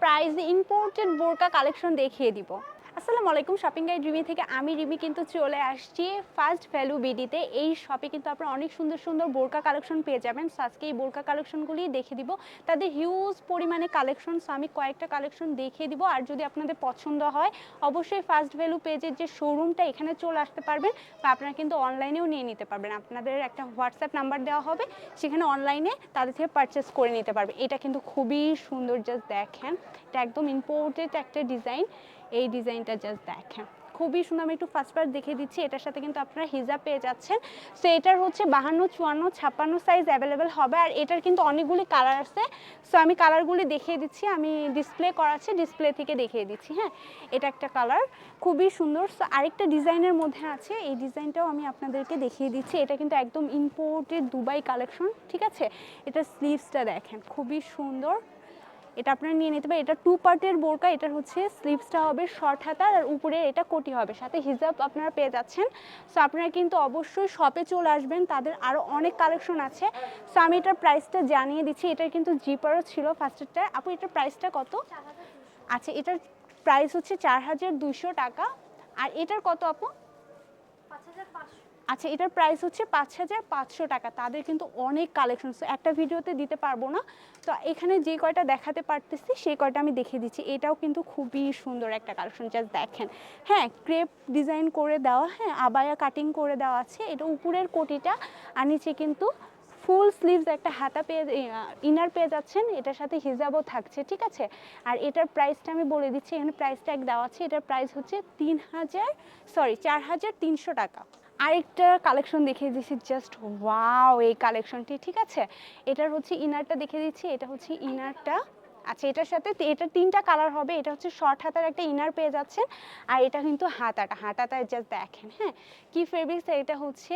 Price imported বোরকা collection দেখিয়ে দিব। আসসালামু আলাইকুম শপিং গাইড রিমি থেকে আমি রিমি কিন্তু চলে আসছি ফার্স্ট ভ্যালু বিডিতে এই শপে কিন্তু আপনারা অনেক সুন্দর সুন্দর বোরকা কালেকশন পেয়ে যাবেন। আজকে এই বোরকা কালেকশনগুলি দেখে দিব। তাদের হিউজ পরিমাণে কালেকশন সো আমি কয়েকটা কালেকশন দেখিয়ে দিব। আর যদি আপনাদের পছন্দ হয়, অবশ্যই ফার্স্ট ভ্যালু পেজের যে শোরুমটা এখানে চলে আসতে পারবেন বা আপনারা কিন্তু অনলাইনেও নিয়ে নিতে পারবেন। আপনাদের একটা হোয়াটসঅ্যাপ নাম্বার দেওয়া হবে, সেখানে অনলাইনে তাদের থেকে পারচেস করে নিতে পারবে। এটা কিন্তু খুবই সুন্দর জাস্ট দেখেন। এটা একদম ইম্পোর্টেড একটা ডিজাইন এই ডিজাইনটা জাস্ট দেখেন। খুবই সুন্দর, আমি একটু ফার্স্ট পার্ট দেখে দিচ্ছি, এটার সাথে কিন্তু আপনারা হিজাব পেয়ে যাচ্ছেন। সো এটার হচ্ছে বাহান্ন, চুয়ান্ন, ছাপ্পান্ন সাইজ অ্যাভেলেবেল হবে, আর এটার কিন্তু অনেকগুলি কালার আছে। সো আমি কালারগুলি দেখিয়ে দিচ্ছি, আমি ডিসপ্লে করাচ্ছি ডিসপ্লে থেকে দেখিয়ে দিচ্ছি হ্যাঁ? এটা একটা কালার খুবই সুন্দর। সো আরেকটা ডিজাইনের মধ্যে আছে, এই ডিজাইনটাও আমি আপনাদেরকে দেখিয়ে দিচ্ছি। এটা কিন্তু একদম ইম্পোর্টেড দুবাই কালেকশন ঠিক আছে? এটা স্লিভসটা দেখেন, খুবই সুন্দর। এটা আপনারা নিয়ে নিতে পারেন। এটা টু পার্টের বোরকা, এটার হচ্ছে স্লিভসটা হবে শর্ট হাতার আর উপরে এটা কোটি হবে। সাথে হিজাব আপনারা পেয়ে যাচ্ছেন। সো আপনারা কিন্তু অবশ্যই শপে চলে আসবেন। তাদের আরও অনেক কালেকশন আছে। সো আমি এটার প্রাইসটা জানিয়ে দিচ্ছি। এটার কিন্তু জিপারও ছিল ফার্স্টেরটা আপু, এটার প্রাইসটা কত? আচ্ছা এটার প্রাইস হচ্ছে চার হাজার দুশো টাকা। আর এটার কত আপু? আচ্ছা এটার প্রাইস হচ্ছে পাঁচ হাজার পাঁচশো টাকা। তাদের কিন্তু অনেক কালেকশন একটা ভিডিওতে দিতে পারব না। তো এখানে যে কয়টা দেখাতে পারতেছি, সেই কয়টা আমি দেখে দিচ্ছি। এটাও কিন্তু খুবই সুন্দর একটা কালেকশন জাস্ট দেখেন। হ্যাঁ ক্রেপ ডিজাইন করে দেওয়া হ্যাঁ আবায়া কাটিং করে দেওয়া আছে। এটা উপরের কোটিটা, আর নিচে কিন্তু ফুল স্লিভস একটা হাতা পেয়ে ইনার পেয়ে যাচ্ছেন, এটার সাথে হিজাবও থাকছে, ঠিক আছে? আর এটার প্রাইসটা আমি বলে দিচ্ছি, এখানে প্রাইস ট্যাগ দেওয়া আছে, এটার প্রাইস হচ্ছে তিন হাজার, সরি, চার হাজার তিনশো টাকা। আরেকটা কালেকশন দেখিয়ে দিচ্ছি, জাস্ট ওয়াও, এই কালেকশনটি, ঠিক আছে? এটার হচ্ছে ইনারটা দেখিয়ে দিচ্ছি, এটা হচ্ছে ইনারটা আচ্ছা এটার সাথে এটা তিনটা কালার হবে, এটা হচ্ছে শর্ট হাতার একটা ইনার পেয়ে যাচ্ছেন, আর এটা কিন্তু হাতাটা হাতাটা জাস্ট দেখেন হ্যাঁ? কি ফেব্রিক্স এটা হচ্ছে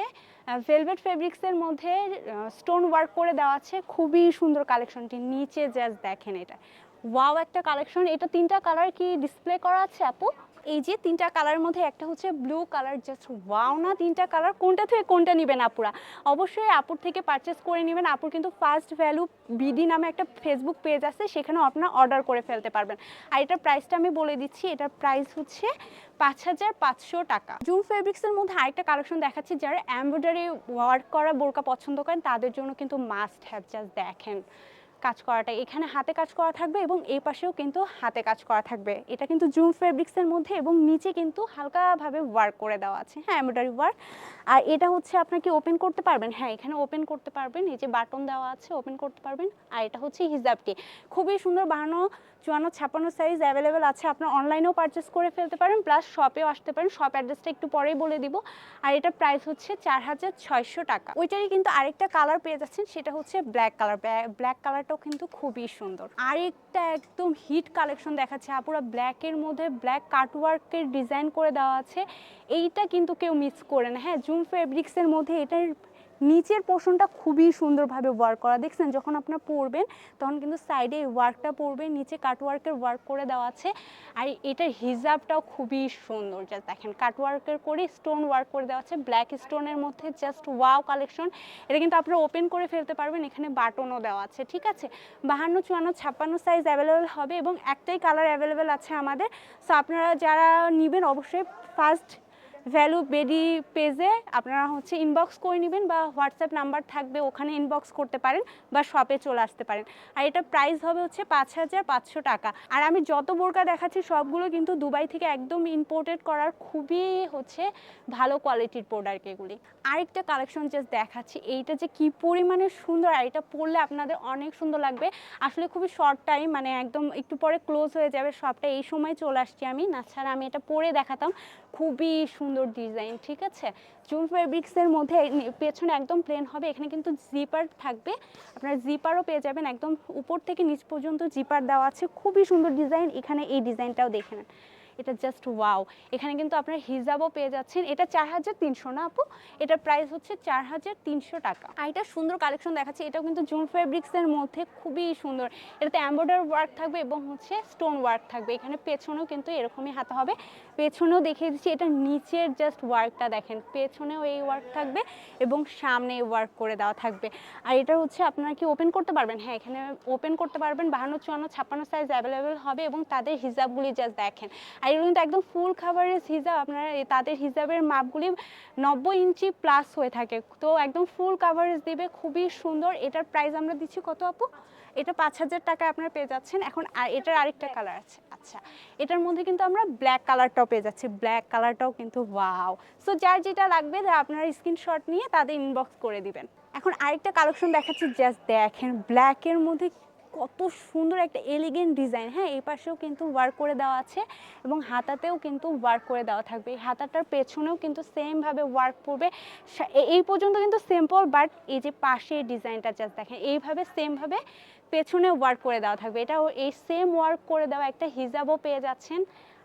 ভেলভেট ফেব্রিক্সের মধ্যে স্টোন ওয়ার্ক করে দেওয়া আছে, খুবই সুন্দর কালেকশনটি নিচে জাস্ট দেখেন এটা। ওয়াও একটা কালেকশন এটা তিনটা কালার কি ডিসপ্লে করা আছে আপু? এই যে তিনটা কালারের মধ্যে একটা হচ্ছে ব্লু কালার জাস্ট ওয়াও না তিনটা কালার কোনটা থেকে কোনটা নেবেন আপুরা? অবশ্যই আপুর থেকে পারচেস করে নেবেন। আপুর কিন্তু ফার্স্ট ভ্যালু বিডি নামে একটা ফেসবুক পেজ আছে, সেখানেও আপনারা অর্ডার করে ফেলতে পারবেন। আর এটার প্রাইসটা আমি বলে দিচ্ছি, এটার প্রাইস হচ্ছে পাঁচ হাজার পাঁচশো টাকা। জুম ফেব্রিক্সের মধ্যে আরেকটা কালেকশন দেখাচ্ছি, যারা এমব্রয়ডারি ওয়ার্ক করা বোরকা পছন্দ করেন, তাদের জন্য কিন্তু মাস্ট হ্যাভ জাস্ট দেখেন। কাজ করাটা, এখানে হাতে কাজ করা থাকবে এবং এই পাশেও কিন্তু হাতে কাজ করা থাকবে। এটা কিন্তু জুম ফেব্রিক্সের মধ্যে এবং নিচে কিন্তু হালকাভাবে ওয়ার্ক করে দেওয়া আছে। হ্যাঁ এমব্রয়ডারি ওয়ার্ক আর এটা হচ্ছে আপনার কি ওপেন করতে পারবেন? হ্যাঁ এখানে ওপেন করতে পারবেন। এই যে বাটন দেওয়া আছে ওপেন করতে পারবেন। আর এটা হচ্ছে হিজাবটি খুবই সুন্দর বানানো চুয়ান্ন, ছাপ্পান্ন সাইজ অ্যাভেলেবেল আছে। আপনার অনলাইনেও পারচেস করে ফেলতে পারেন প্লাস শপেও আসতে পারেন। শপ অ্যাড্রেসটা একটু পরেই বলে দিব। আর এটা প্রাইস হচ্ছে চার হাজার ছয়শো টাকা। ওইটারই কিন্তু আরেকটা কালার পেয়ে যাচ্ছেন, সেটা হচ্ছে ব্ল্যাক কালার ব্ল্যাক কালারটাও কিন্তু খুবই সুন্দর। আরেকটা একদম হিট কালেকশন দেখাচ্ছে, আপুরা ব্ল্যাকের মধ্যে ব্ল্যাক কাটওয়ার্কের ডিজাইন করে দেওয়া আছে। এইটা কিন্তু কেউ মিস করে না। হ্যাঁ জুম ফেব্রিক্সের মধ্যে এটার নিচের পোর্শনটা খুবই সুন্দরভাবে ওয়ার্ক করা। দেখছেন, যখন আপনার পরবেন, তখন কিন্তু সাইডে এই ওয়ার্কটা পড়বে নিচে কাটওয়ার্কের ওয়ার্ক করে দেওয়া আছে। আর এটার হিজাবটাও খুবই সুন্দর জাস্ট দেখেন কাটওয়ার্কের করে স্টোন ওয়ার্ক করে দেওয়া আছে। ব্ল্যাক স্টোনের মধ্যে জাস্ট ওয়াও কালেকশন এটা কিন্তু আপনারা ওপেন করে ফেলতে পারবেন, এখানে বাটনও দেওয়া আছে, ঠিক আছে? বাহান্ন, চুয়ান্ন, ছাপ্পান্ন সাইজ অ্যাভেলেবেল হবে এবং একটাই কালার অ্যাভেলেবেল আছে আমাদের। সো আপনারা যারা নেবেন, অবশ্যই ফার্স্ট ভ্যালু বেডি পেজে আপনারা হচ্ছে ইনবক্স করে নেবেন বা হোয়াটসঅ্যাপ নাম্বার থাকবে, ওখানে ইনবক্স করতে পারেন বা শপে চলে আসতে পারেন। আর এটা প্রাইস হবে হচ্ছে পাঁচ হাজার পাঁচশো টাকা। আর আমি যত বোরকা দেখাচ্ছি, সবগুলো কিন্তু দুবাই থেকে একদম ইম্পোর্টেড করার খুবই হচ্ছে ভালো কোয়ালিটির প্রোডাক্ট এগুলি। আরেকটা কালেকশন জাস্ট দেখাচ্ছি, এইটা যে কি পরিমাণে সুন্দর, আর এটা পরলে আপনাদের অনেক সুন্দর লাগবে। আসলে খুবই শর্ট টাইম মানে একদম একটু পরে ক্লোজ হয়ে যাবে সবটা এই সময় চলে আসছি আমি। না ছাড়া আমি এটা পরে দেখাতাম, খুবই সুন্দর ডিজাইন ঠিক আছে? চুল ফেব্রিক্সের মধ্যে পেছনে একদম প্লেন হবে, এখানে কিন্তু জিপার থাকবে। আপনার জিপারও পেয়ে যাবেন একদম উপর থেকে নিচ পর্যন্ত জিপার দেওয়া আছে। খুবই সুন্দর ডিজাইন এখানে এই ডিজাইনটাও দেখে নেন। এটা জাস্ট ওয়াও এখানে কিন্তু আপনার হিজাবও পেয়ে যাচ্ছেন। এটা চার হাজার তিনশো না আপু? এটার প্রাইস হচ্ছে চার হাজার তিনশো টাকা। আর এটা সুন্দর কালেকশন দেখাচ্ছে। এটাও কিন্তু জুন ফেব্রিক্সের মধ্যে খুবই সুন্দর। এটাতে এম্বয়ডারি ওয়ার্ক থাকবে এবং হচ্ছে স্টোন ওয়ার্ক থাকবে। এখানে পেছনেও কিন্তু এরকমই হাতে হবে। পেছনেও দেখিয়ে দিচ্ছি, এটা নিচের জাস্ট ওয়ার্কটা দেখেন। পেছনেও এই ওয়ার্ক থাকবে এবং সামনে ওয়ার্ক করে দেওয়া থাকবে। আর এটা হচ্ছে আপনারা কি ওপেন করতে পারবেন? হ্যাঁ এখানে ওপেন করতে পারবেন। বাহান্ন, চুয়ান্ন, ছাপ্পান্ন সাইজ অ্যাভেলেবেল হবে এবং তাদের হিজাবগুলি জাস্ট দেখেন। আর এগুলো কিন্তু একদম ফুল খাবারের হিজাব আপনারা তাদের হিজাবের মাপগুলি নব্বই ইঞ্চি প্লাস হয়ে থাকে। তো একদম ফুল কাভারেজ দিবে খুবই সুন্দর। এটার প্রাইস আমরা দিচ্ছি কত আপু? এটা পাঁচ হাজার টাকা আপনারা পেয়ে যাচ্ছেন। এখন আর এটার আরেকটা কালার আছে। আচ্ছা এটার মধ্যে কিন্তু আমরা ব্ল্যাক কালারটাও পেয়ে যাচ্ছি। ব্ল্যাক কালারটাও কিন্তু ওয়াও সো যার যেটা লাগবে আপনারা স্ক্রিনশট নিয়ে তাদের ইনবক্স করে দিবেন। এখন আরেকটা কালেকশন দেখাচ্ছি জাস্ট দেখেন। ব্ল্যাকের মধ্যে কত সুন্দর একটা এলিগেন্ট ডিজাইন হ্যাঁ এই পাশেও কিন্তু ওয়ার্ক করে দেওয়া আছে এবং হাতাতেও কিন্তু ওয়ার্ক করে দেওয়া থাকবে। এই হাতাটার পেছনেও কিন্তু সেমভাবে ওয়ার্ক করবে এই পর্যন্ত কিন্তু সিম্পল বাট এই যে পাশে ডিজাইনটা জাস্ট দেখেন, এইভাবে সেমভাবে পেছনে ওয়ার্ক করে দেওয়া থাকবে। এটা এই সেম ওয়ার্ক করে দেওয়া একটা হিজাবও পেয়ে যাচ্ছেন।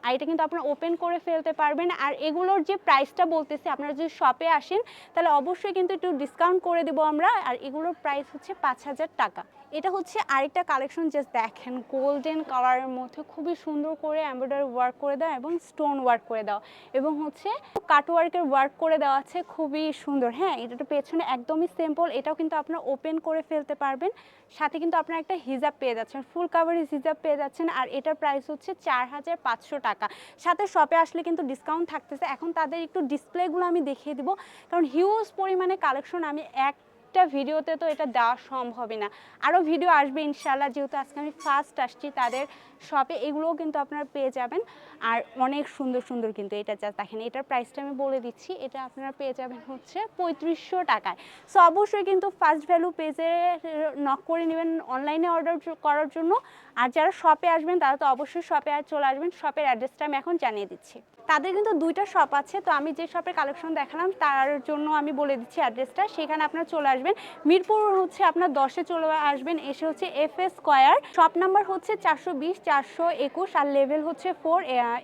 আর এটা কিন্তু আপনারা ওপেন করে ফেলতে পারবেন। আর এগুলোর যে প্রাইসটা বলতেছি, আপনারা যদি শপে আসেন, তাহলে অবশ্যই কিন্তু একটু ডিসকাউন্ট করে দেবো আমরা। আর এগুলোর প্রাইস হচ্ছে পাঁচ হাজার টাকা। এটা হচ্ছে আরেকটা কালেকশন জাস্ট দেখেন গোল্ডেন কালারের মধ্যে খুবই সুন্দর করে এমব্রয়ডারি ওয়ার্ক করে দেওয়া এবং স্টোন ওয়ার্ক করে দেওয়া এবং হচ্ছে কাট ওয়ার্কের ওয়ার্ক করে দেওয়া আছে, খুবই সুন্দর। হ্যাঁ এটা তো পেছনে একদমই সিম্পল এটাও কিন্তু আপনারা ওপেন করে ফেলতে পারবেন। সাথে কিন্তু আপনারা একটা হিজাব পেয়ে যাচ্ছেন ফুল কাভারেজ হিজাব পেয়ে যাচ্ছেন। আর এটার প্রাইস হচ্ছে চার হাজার পাঁচশো টাকা। সাথে শপে আসলে কিন্তু ডিসকাউন্ট থাকতেছে। এখন তাদের একটু ডিসপ্লেগুলো আমি দেখিয়ে দিব। কারণ হিউজ পরিমাণে কালেকশন আমি একটা ভিডিওতে তো এটা দেওয়া সম্ভবই না। আরও ভিডিও আসবে ইনশাল্লাহ যেহেতু আজকে আমি ফার্স্ট আসছি তাদের শপে এগুলোও কিন্তু আপনারা পেয়ে যাবেন। আর অনেক সুন্দর সুন্দর কিন্তু এটা যা দেখেন, এটার প্রাইসটা আমি বলে দিচ্ছি, এটা আপনারা পেয়ে যাবেন হচ্ছে পঁয়ত্রিশশো টাকায়। সো অবশ্যই কিন্তু ফার্স্ট ভ্যালু পেজে নক করে নেবেন অনলাইনে অর্ডার করার জন্য। আর যারা শপে আসবেন, তারা তো অবশ্যই শপে আর চলে আসবেন। শপের অ্যাড্রেসটা আমি এখন জানিয়ে দিচ্ছি। তাদের কিন্তু দুইটা শপ আছে। তো আমি যে শপের কালেকশন দেখালাম, তার জন্য আমি বলে দিচ্ছি অ্যাড্রেসটা সেখানে আপনারা চলে আসবেন। মিরপুর হচ্ছে আপনার দশে চলে আসবেন। এসে হচ্ছে F S square shop number হচ্ছে চারশো বিশ, চারশো একুশ আর লেভেল হচ্ছে ফোর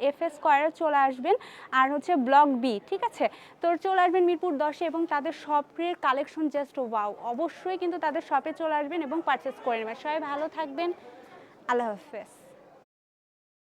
এফ এস স্কোয়ারে চলে আসবেন। আর হচ্ছে ব্লক বি ঠিক আছে? তো চলে আসবেন মিরপুর দশে এবং তাদের শপের কালেকশন জাস্ট ওয়াও অবশ্যই কিন্তু তাদের শপে চলে আসবেন এবং পারচেস করে নেবেন। সবাই ভালো থাকবেন। আল্লাহ হাফেজ।